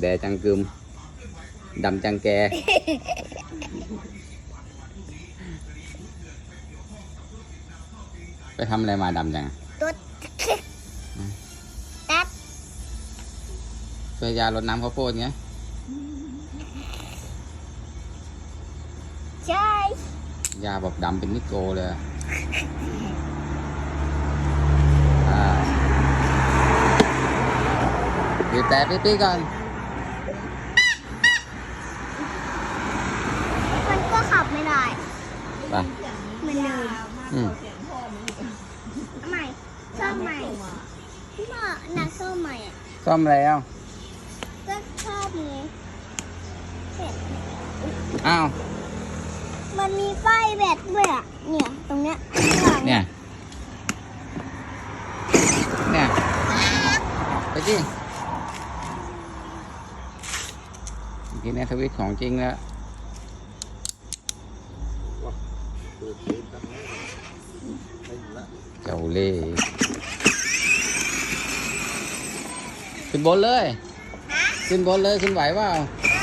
แดจังกึมดำจังแก ไปทำอะไรมาดำจังอะตุ๊ดตัดช่วยยารดน้ำข้าวโพดไงใช่ยาแบบดำเป็นนิโกเลยอะอ่าบีบแต่ปิ๊กๆก่อนมันก็ขับไม่ได้ ไปมันลืมอืมเอาใหม่ซ่อมใหม่พี่พ่อหนักซ่อมใหม่อะซ่อมแล้วก็ชอบไงเสร็จอ้าวมันมีป้ายแบตด้วยอะเนี่ยตรงเนี้ยข้างหลังเนี่ยเนี่ยไปจริงทีนี้ทวิตของจริงแล้ว เจ้าเล่ห์ขึ้นบนเลย ขึ้นบนเลยขึ้นไหวเปล่าไ